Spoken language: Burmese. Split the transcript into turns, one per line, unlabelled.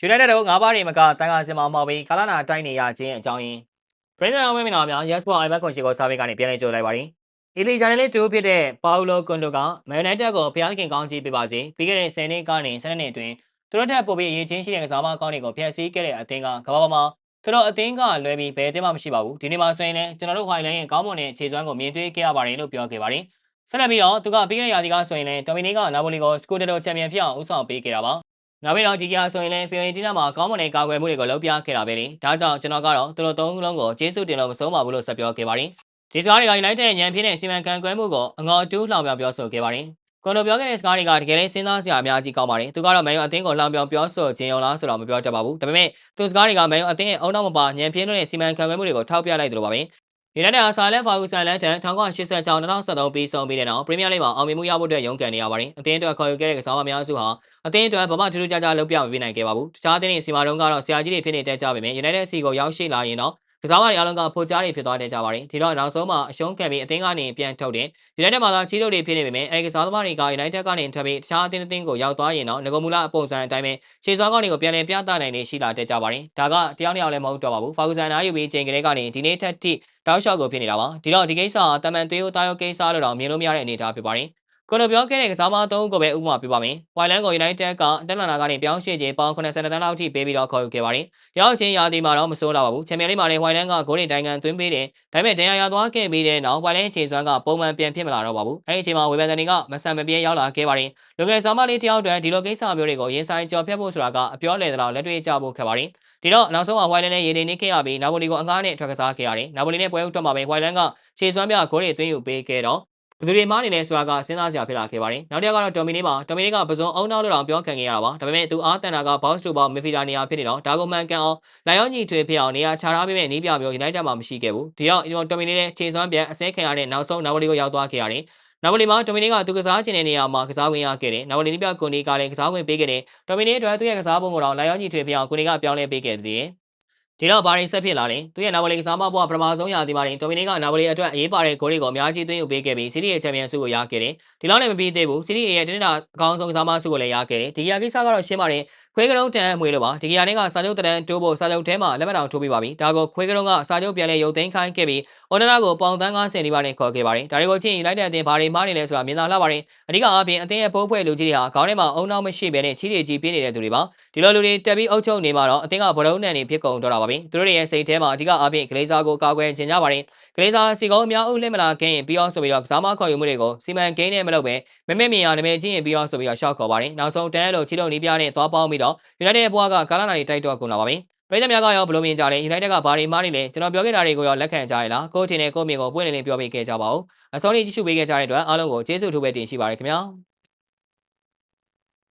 ယူနိုက်တက်တို့ငါးပါးတွေမကတန်ခါစင်မမောက်ပြီးကာလာနာတိုက်နေရခြင်းအကြောင်းရင်းပရိသတ်အောင်မင်္ဂလာများ Yes for iBack ကိုရှိကိုစာပေကနေပြန်လည်ကြိုလိုက်ပါရင်အီလီဂျန်နယ်လေးတူဖြစ်တဲ့ပါအိုလိုကွန်တိုကမန်ယူနိုက်တက်ကိုဖျားသခင်ကောင်းကြီးပေးပါစေပြီးခဲ့တဲ့10နှစ်ကနေ7နှစ်အတွင်းသူတို့ထက်ပိုပြီးအရေးချင်းရှိတဲ့ကစားမကောင်းတွေကိုဖျက်ဆီးခဲ့တဲ့အသင်းကကမ္ဘာပေါ်မှာသူတို့အသင်းကလွဲပြီးဘယ်အသင်းမှမရှိပါဘူးဒီနေ့မှာဆိုရင်လည်းကျွန်တော်တို့ဟိုင်လိုင်းရဲ့ကောင်းမွန်တဲ့ခြေစွမ်းကိုမြင်တွေ့ခဲ့ရပါတယ်လို့ပြောခဲ့ပါတယ်ဆက်လက်ပြီးတော့သူကပြီးခဲ့တဲ့ရာသီကဆိုရင်လည်းတိုမီနီကနာပိုလီကိုစကူတက်တိုချန်ပီယံဖြစ်အောင်ဦးဆောင်ပေးခဲ့တာပါ နောက်ပြီးတော့ဒီကဆိုရင်လည်းဖီယင်တီနာမှာကောင်းမွန်တဲ့ကာကွယ်မှုတွေကိုလုပ်ပြခဲ့တာပဲလေဒါကြောင့်ကျွန်တော်ကတော့သူတို့သုံးခုလုံးကိုကျေးဇူးတင်လို့မဆုံးပါဘူးလို့ဆက်ပြောခဲ့ပါတယ်ဒီစကားတွေက United ရဲ့ညံပြင်းတဲ့စီမံခန့်ခွဲမှုကိုအငေါ်တူးလှောင်ပြောင်ပြောဆိုခဲ့ပါတယ်ကွန်တိုပြောခဲ့တဲ့စကားတွေကတကယ်လည်းစဉ်းစားစရာအများကြီးကောင်းပါတယ်သူကတော့မန်ယူအသင်းကိုလှောင်ပြောင်ပြောဆိုခြင်းရောလားဆိုတော့မပြောတတ်ပါဘူးဒါပေမဲ့သူစကားတွေကမန်ယူအသင်းရဲ့အုံနောက်မပါညံပြင်းတဲ့စီမံခန့်ခွဲမှုတွေကိုထောက်ပြလိုက်တယ်လို့ပါပဲ ယူနိုက်တက်အားဆာလက်ဖာဂူဆန်လန်တန်1986-2013ပြီးဆုံးပြီးတဲ့နောက်ပရီးမီးယားလိဂ်မှာအောင်မြင်မှုရဖို့အတွက်ရုန်းကန်နေရပါတယ်။အသင်းအတွက်ခေါ်ယူခဲ့တဲ့ကစားမများစုဟာအသင်းအတွက်ဘာမှထူးထူးခြားခြားလုပ်ပြမပေးနိုင်ခဲ့ပါဘူး။တခြားအသင်းတွေစီမာတုံးကတော့ဆရာကြီးတွေဖြစ်နေတဲ့ကြပေမဲ့ယူနိုက်တက်စီကိုရောက်ရှိလာရင်တော့ ကစားမတွေအားလုံးကဖိုကြားတွေဖြစ်သွားတဲ့ကြပါတယ်။ဒီတော့နောက်ဆုံးမှာအရှုံးခံပြီးအသင်းကနေပြန်ထုတ်တဲ့ယူနိုက်တက်မှာသာချီးလို့တွေဖြစ်နေပေမဲ့အဲဒီကစားသမားတွေကယူနိုက်တက်ကနေထပ်ပြီးတခြားအသင်းအသင်းကိုရောက်သွားရင်တော့ငကုမူလအပုံစံအတိုင်းပဲခြေစွမ်းကောင်းတွေကိုပြန်လည်ပြသနိုင်နေရှိလာတဲ့ကြပါတယ်။ဒါကတယောက်တစ်ယောက်လည်းမဟုတ်တော့ပါဘူး။ဖာဂူဆန်နာယူပြီးချိန်ကလေးကနေဒီနေ့ထက်ထိတောက်လျှောက်ကိုဖြစ်နေတာပါဒီတော့ဒီကိစ္စကတမန်သွေးရိုးတာယောကိစ္စလို့တော့မြင်လို့မရတဲ့အနေအထားဖြစ်ပါတယ် ကိုလိုပြောခဲ့တဲ့ကစားမသုံးကိုပဲဥပမာပြပါမယ်။ဝိုင်လန်ကို United ကတက်လာနာကနေပြောင်းရွှေ့ခြင်းပေါင်း80တန်းလောက်ထိပေးပြီးတော့ခေါ်ယူခဲ့ပါတယ်။တယောက်ချင်းရာသီမှာတော့မစိုးလာပါဘူး။ချန်ပီယံလိမှာလည်းဝိုင်လန်ကဂိုးတွေတိုင်ကန်သွင်းပေးတယ်။ဒါပေမဲ့ဒဏ်ရာရသွားခဲ့ပြီးတဲ့နောက်ဝိုင်လန်ခြေစွမ်းကပုံမှန်ပြန်ဖြစ်မလာတော့ပါဘူး။အဲဒီအချိန်မှာဝေဘန်တန်တွေကမဆန်မပြေရောက်လာခဲ့ပါတယ်။လူငယ်စားမလေးတယောက်တည်းဒီလိုကိစ္စမျိုးတွေကိုရင်ဆိုင်ကြော်ဖြတ်ဖို့ဆိုတာကအပြောလေတဲ့လောက်လက်တွေ့ကြဖို့ခက်ပါတယ်။ဒီတော့နောက်ဆုံးမှာဝိုင်လန်နဲ့ရေနေနေခဲ့ရပြီးနာပိုလီကိုအငားနဲ့ထွက်ကစားခဲ့ရတယ်။နာပိုလီနဲ့ပွဲဥထွက်မှာပဲဝိုင်လန်ကခြေစွမ်းပြဂိုးတွေသွင်းယူပေးခဲ့တော့ ဘယ်သူတွေမားနေလဲဆိုတာကစဉ်းစားစရာဖြစ်လာခဲ့ပါတယ်။နောက်တစ်ယောက်ကတော့တော်မီနီပါတော်မီနီကပစုံအုံနောက်လို့တော့ပြောခံခဲ့ရတာပါ။ဒါပေမဲ့သူအားတန်တာကဘော့စ်တူဘောမီဖီတာနေရာဖြစ်နေတော့ဒါကိုမှန်ကန်အောင်လိုက်ရောညီထွေဖြစ်အောင်နေရာချထားပေးမဲ့နီးပြမျိုး United မှာမရှိခဲ့ဘူး။ဒီတော့တော်မီနီနဲ့ခြေစွမ်းပြန်အစဲခံရတဲ့နောက်ဆုံးနာပိုလီကိုရောက်သွားခဲ့ရတယ်။နာပိုလီမှာတိုမီနီကသူကစားချင်တဲ့နေရာမှာကစားခွင့်ရခဲ့တယ်။နာပိုလီနီပြကွန်နီကလည်းကစားခွင့်ပေးခဲ့တယ်။တိုမီနီအတွက်သူ့ရဲ့ကစားပုံကိုတော့လိုက်ရောညီထွေဖြစ်အောင်ကွန်နီကပြောင်းလဲပေးခဲ့သေးတယ်။ ဒီတော့ဘာရင်ဆက်ဖြစ်လာလဲသူရဲ့နာပိုလီကစားမဘွားပထမဆုံးရာသီမှာတိုမီနီကနာပိုလီအတွက်အရေးပါတဲ့ဂိုးတွေကိုအများကြီးသွင်းယူပေးခဲ့ပြီးစီးရီးရဲ့ချန်ပီယံဆုကိုရခဲ့တယ်ဒီလောက်နဲ့မပြီးသေးဘူးစီးရီးရဲ့တင်းတာအကောင်းဆုံးကစားမဆုကိုလည်းရခဲ့တယ်ဒီကကိစ္စကတော့ရှင်းပါတယ် ခွေးကလုံးတန်အမွေလို့ပါဒီကရနဲ့ကစာချုပ်တန်တိုးဖို့စာချုပ်ထဲမှာလက်မှတ်အောင်ထိုးပေးပါပြီဒါကိုခွေးကလုံးကစာချုပ်ပြန်လဲရုပ်သိမ်းခိုင်းခဲ့ပြီးအော်နာကိုပေါင်တန်း90နီးပါးနဲ့ခေါ်ခဲ့ပါတယ်ဒါတွေကိုချင်းလိုက်တဲ့အတင်းဘာတွေမှားနေလဲဆိုတာမြင်သာလာပါတယ်အဓိကအပြင်အတင်းရဲ့ပိုးဖွဲ့လူကြီးတွေဟာခေါင်းထဲမှာအုံနောက်မရှိဘဲနဲ့ချီးတွေကြီးပြနေတဲ့သူတွေပါဒီလိုလူတွေတက်ပြီးအုပ်ချုပ်နေမှာတော့အတင်းကဘရုံးနံနေဖြစ်ကုန်တော့တာပါပဲသူတို့ရဲ့စိတ်ထဲမှာအဓိကအပြင်ဂလေးစာကိုကာကွယ်ချင်ကြပါတယ်ဂလေးစာစီကုန်းအများဦးလှည့်မလာခင်ပြီးတော့ဆိုပြီးတော့ကစားမခေါ်ယူမှုတွေကိုစီမံကိန်းနဲ့မလုပ်ပဲမမဲမြင်ရနမဲချင်းရင်ပြီးတော့ဆိုပြီးတော့ရှောက်ခေါ်ပါတယ်နောက်ဆုံးတန်းလို့ချီလုံးနီးပြနဲ့သွားပေါင်းပြီးတော့ United ဘွားကကာလာနာရီတိုက်တော့ကုန်လာပါပြီပရိသတ်များကရောဘလို့မြင်ကြလဲ United ကဘာတွေမှားနေလဲကျွန်တော်ပြောခဲ့တာတွေကိုရောလက်ခံကြရလားကိုချင်းနဲ့ကိုမြင်ကိုပွင့်လင်းလင်းပြောပြခဲ့ကြပါဦးအစောနေ့ကြည့်ရှုပေးခဲ့ကြတဲ့အတွက်အားလုံးကိုကျေးဇူးထူးပဲတင်ရှိပါရခင်ဗျာ